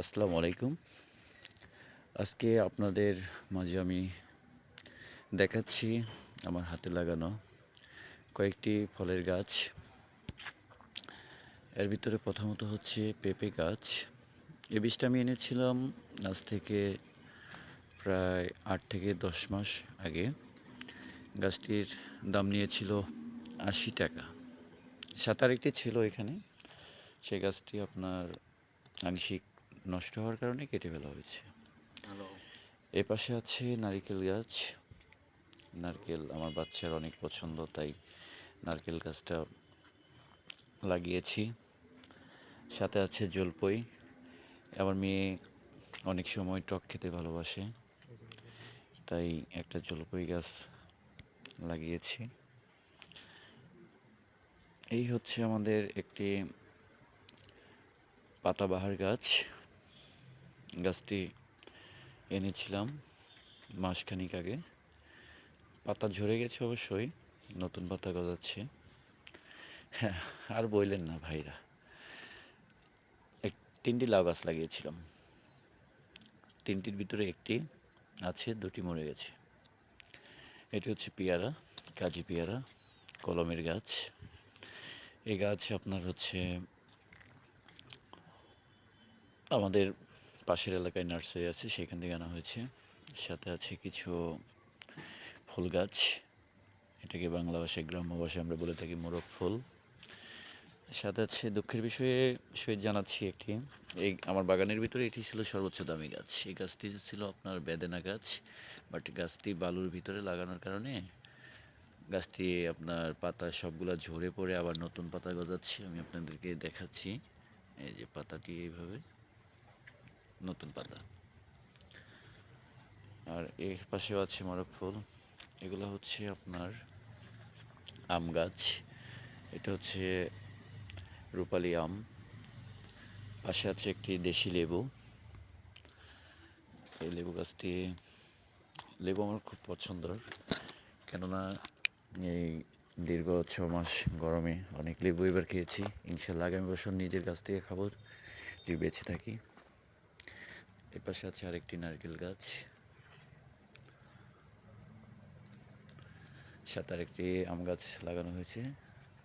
আসসালামু আলাইকুম। আজকে আপনাদের মাঝে আমি দেখাচ্ছি আমার হাতে লাগানো কয়েকটি ফলের গাছ। এর ভিতরে প্রথমত হচ্ছে পেঁপে গাছ। এ বীজটা আমি এনেছিলাম আজ থেকে প্রায় আট থেকে দশ মাস আগে। গাছটির দাম নিয়েছিল আশি টাকা। সাত আরেকটি ছিল এখানে। সে গাছটি আপনার আংশিক নষ্ট হওয়ার কারণে কেটে ফেলা হয়েছে। এ পাশে আছে নারকেল গাছ। নারকেল আমার বাচ্চার অনেক পছন্দ তাই নারকেল গাছটা লাগিয়েছি। সাথে আছে জলপই। আমার মেয়ে অনেক সময় টক খেতে ভালোবাসে তাই একটা জলপই গাছ লাগিয়েছি। এই হচ্ছে আমাদের একটি পাতাবাহার গাছ। গাছটি এনেছিলাম মাসখানিক আগে। পাতা ঝরে গেছে অবশ্যই, নতুন পাতা গজাচ্ছে। আর বললেন না ভাইরা। এক তিনটি লাউ গাছ লাগিয়েছিলাম। তিনটির ভিতরে একটি আছে, দুটি মরে গেছে। এটি হচ্ছে পেয়ারা, কাজি পেয়ারা, কলমের গাছ। এই গাছ আপনার হচ্ছে আমাদের পাশের এলাকায় নার্সারি আছে, সেখান থেকে আনা হয়েছে। সাথে আছে কিছু ফুল গাছ। এটাকে বাংলা ভাষায় গ্রাম্য ভাষায় আমরা বলে থাকি মোরগ ফুল। সাথে আছে দুঃখের বিষয়ে সহিত জানাচ্ছি একটি। এই আমার বাগানের ভিতরে এটি ছিল সর্বোচ্চ দামি গাছ। এই গাছটি ছিল আপনার বেদেনা গাছ বাট গাছটি বালুর ভিতরে লাগানোর কারণে গাছটি আপনার পাতা সবগুলা ঝরে পড়ে আবার নতুন পাতা গজাচ্ছে। আমি আপনাদেরকে দেখাচ্ছি। এই যে পাতাটি এইভাবে। নতুন পাতা। আর এর পাশেও আছে মরক ফুল। এগুলো হচ্ছে আপনার আম গাছ। এটা হচ্ছে রূপালি আম। পাশে আছে একটি দেশি লেবু। এই লেবু গাছটি, লেবু আমার খুব পছন্দের। কেননা এই দীর্ঘ ছ মাস গরমে অনেক লেবু এবার খেয়েছি। ইনশাল্লাহ আগামী বছর নিজের গাছ থেকে খাব, যদি বেঁচে থাকি। এ পাশে আছে আরেকটি নারকেল গাছ। সাথে আরেকটি আম গাছ লাগানো হয়েছে,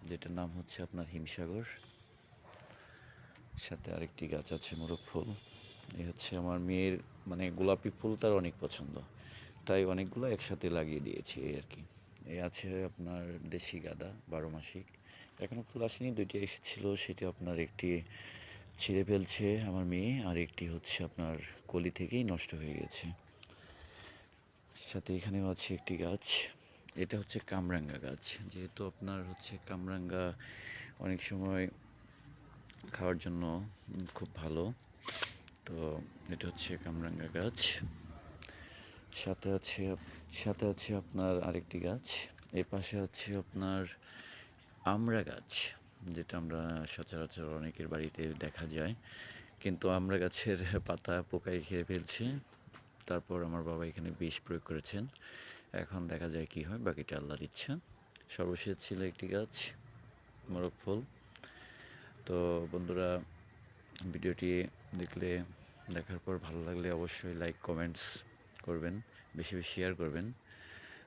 যেটার নাম হচ্ছে আপনার হিমসাগর। সাথে আরেকটি গাছ আছে মোরগ ফুল। এই হচ্ছে আমার মেয়ের মানে গোলাপি ফুল তার অনেক পছন্দ। তাই অনেকগুলো একসাথে লাগিয়ে দিয়েছি এই আর কি। এই আছে আপনার দেশি গাদা, বারো মাসিক। এখনও ফুল আসেনি, দুইটি এসেছিল, সেটি আপনার একটি ছিঁড়ে ফেলছে আমার মেয়ে, আর একটি হচ্ছে আপনার কলি থেকেই নষ্ট হয়ে গেছে। সাথে এখানেও আছে একটি গাছ, এটা হচ্ছে কামরাঙ্গা গাছ। যেহেতু আপনার হচ্ছে কামরাঙ্গা অনেক সময় খাওয়ার জন্য খুব ভালো, তো এটা হচ্ছে কামরাঙ্গা গাছ। সাথে আছে সাথে আছে আপনার আরেকটি গাছ, এ পাশে আছে আপনার আমড়া গাছ। যেটা আমরা সচরাচর অনেকের বাড়িতে দেখা যায়। কিন্তু আমরা গাছের পাতা পোকায় খেয়ে ফেলছে। তারপর আমার বাবা এখানে বিষ প্রয়োগ করেছেন। এখন দেখা যায় কি হয়, বাকিটা আল্লাহর ইচ্ছা। সর্বশেষ ছিল একটি গাছ, মোরগ ফুল। তো বন্ধুরা, ভিডিওটি দেখলে, দেখার পর ভালো লাগলে অবশ্যই লাইক কমেন্টস করবেন, বেশি বেশি শেয়ার করবেন।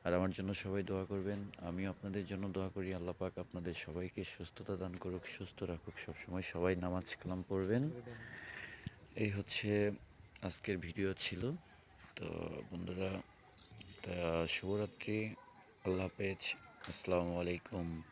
আর আমার জন্য সবাই দোয়া করবেন। আমিও আপনাদের জন্য দোয়া করি। আল্লাহ পাক আপনাদের সবাইকে সুস্থতা দান করুক, সুস্থ রাখুক। সবসময় সবাই নামাজ কালাম পড়বেন। এই হচ্ছে আজকের ভিডিও ছিল। তো বন্ধুরা, তা শুভরাত্রি। আল্লাহ হাফেজ। আসসালামু আলাইকুম।